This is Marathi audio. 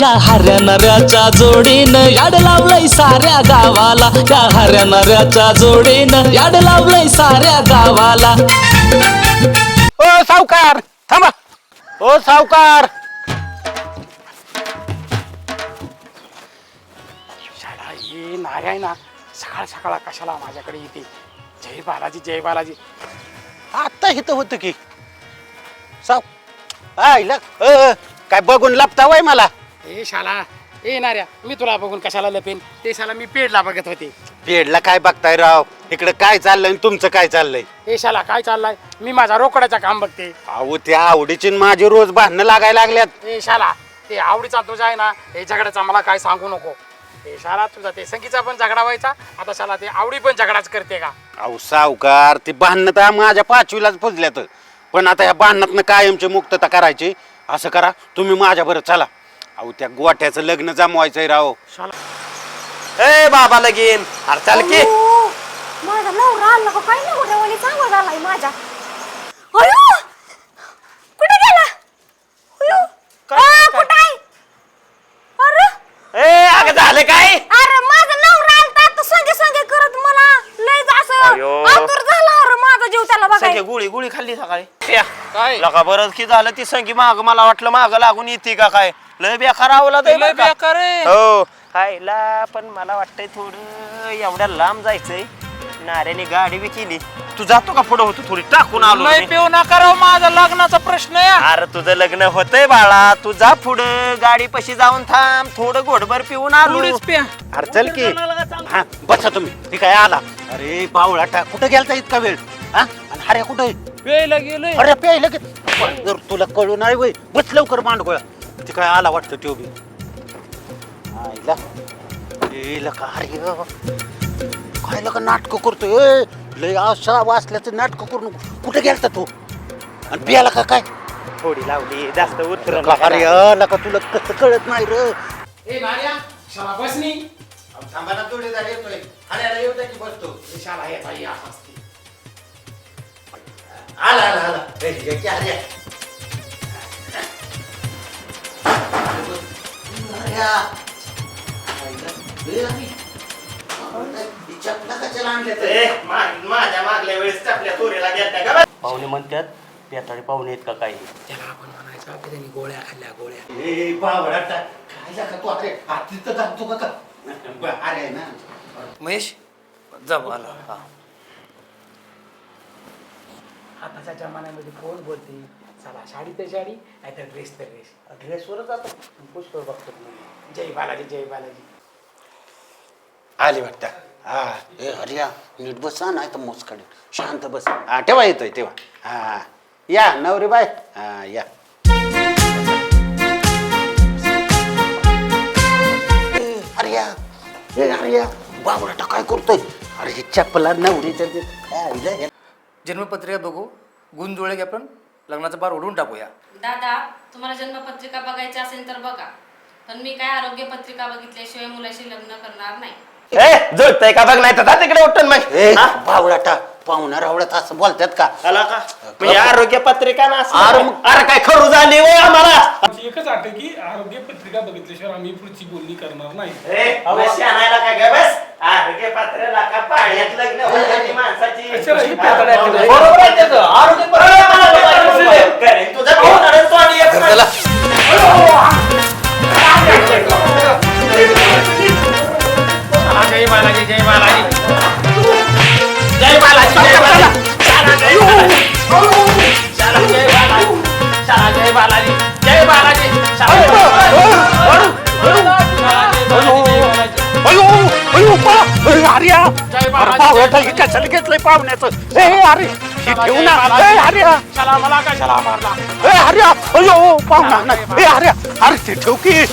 या हऱ्या नऱ्याच्या जोडीनं याड लावलंय साऱ्या गावाला. या हऱ्या नऱ्याच्या जोडीनं याड लावलंय साऱ्या गावाला. ओ सावकार थांबा. ओ सावकार. शाळा ये ना सकाळ सकाळ कशाला माझ्याकडे येते? जय बालाजी जय बालाजी. आत्ता इथं होतं की. साव आईला अ, काय बघून लपता वय मला. ए शाला. ए नाऱ्या मी तुला बघून कशाला लपेन? ते शाला मी पेडला बघत होते. पेडला काय बघताय राव? इकडे काय चाललंय आणि तुमचं काय चाललंय? ए शाला काय चाललाय? मी माझा रोकडाचा काम बघते. अहो त्या आवडीची आणि माझी रोज भांडणं लागायला लागल्यात. ए शाला ते आवडीचा तुझा आहे ना हे झगड्याचा मला काय सांगू नको. ए शाला तुझा ते संगीचा पण झगडा व्हायचा आता शाला ते आवडी पण झगडाच करते का? अहो सावकार ती भांडणं तर माझ्या पाचवीलाच पुजल्यात पण आता ह्या भांडणातनं कायमची मुक्तता करायची. असं करा तुम्ही माझ्या बरं चला. अहो त्या गोठ्याचं लग्न जमवायचंय राव. ए बाबा लगीन. अरे चाल की. अयो, माझा नवरा आला का? काय नवरा वाली चांगला झालाय माझा अयो कुठे गेला? अयो आ, कुठे आहे? अरे ए अगं झालं काय? अरे माझा नवरा आलता. संगे संगे करत मला. लय असं. आतुर झाला. अरे माझा जीव त्याला संख्या बघाय गुळी गुळी खाल्ली सकाळी. काय लका बरं की झालं ती संगी माग मला वाटलं माग लागून येते का काय? लय बेकार आवला ते लय बेकार आहे. हो. खायला पण मला वाटतंय थोडं एवढ्या लांब जायचंय. नाऱ्याने गाडी बी केली. तू जातो का पुढं होतो थोडी? टाकून आलो लय मी. पिऊ नका राव माझा लग्नाचा प्रश्न आहे. अरे तुझं लग्न होतंय बाळा. तू जा पुढं. गाडी पशी जाऊन थांब. थोडं घोडभर पिऊन आलो. थोडीच प्या. अरे चल की. हा बसा तुम्ही. ती काय आला? अरे बावळाटा कुठं गेलता इतका वेळ? हा? आणि अरे कुठं? प्यायला गेलोय. अरे प्यायला की जर तुला कळू नाही वय बस लवकर मांडगोळा. ती काय आला वाटतं त्यो बी? आईला. लका अरे काय लका नाटकं करतोय? ए, लय अशा वाचल्याचं नाटकं करू नको. कुठे गेलता तू? आणि प्याला का काय? थोडी लावली जास्त उतर अरे लका तुला कसं कळत नाही रे. ए नाऱ्या शाला बसनी. थांबाना थोडी झाली येतोय. हऱ्याला येऊ द्या की बसतो. शाला हे असते आला आला आला. माझ्या मागल्या वेळेस आपल्या चोरीला का? पाहुणे म्हणतात पेताळी पाहुणे आहेत का काही? त्याला आपण म्हणायचं की त्यांनी गोळ्या खाल्ल्या गोळ्या. ए. काय झालं तू? अरे का? ना. महेश जा हा. आताच्या जमान्यामध्ये कोण बोलते? चला साडी तर साडी नाहीतर ड्रेस तर ड्रेस ड्रेसवरच जातो पुष्कळ बघतो जय बालाजी जय बालाजी. आली वाटतं. हा. ए हरिया नीट बस हा, नाही तर मोचकडे शांत बस. हा तेव्हा येतोय तेव्हा हा या नवरी बाय. हा या. ए, हरिया ए हरिया बाबराटा काय करतोय? अरे ही चप्पला नवरी तर ते- काय आईला हे- जन्मपत्रिका बघू. गुण जुळले की आपण लग्नाचा बार ओढून टाकूया. दादा तुम्हाला जन्मपत्रिका बघायची असेल तर बघा. पण मी काय आरोग्य पत्रिका बघितल्याशिवाय मुलाशी लग्न करणार नाही. ए जुळतंय का? बघ नाही तर जा तिकडे उठून मग. ए हा? बावळाटा पाहुणा रावळ्यात असं बोलतात का? आला का? म्हणजे आरोग्य पत्रिका ना अरे मग- अरे काय खरू झाली आम्हाला? आमची एकच अट आहे की आरोग्य पत्रिका बघितल्याशिवाय आम्ही पुढची बोलणी करणार नाही. ए, जय बालाजी. जय बालाजी जय बालाजी. शाला जय बालाजी. शाला जय बालाजी. शाला जय बालाजी. जय बालाजी. शाला जय अयो अयो पा ए, हरिया अरे बावळाटा हे कशाला घेतलंय पाहुण्याचं? ए अरे हे ठेवू ना ए हरिया चला मला कशाला मारला. ए हरिया अयो पाहुणा. ए हरिया अरे ते ठेव की.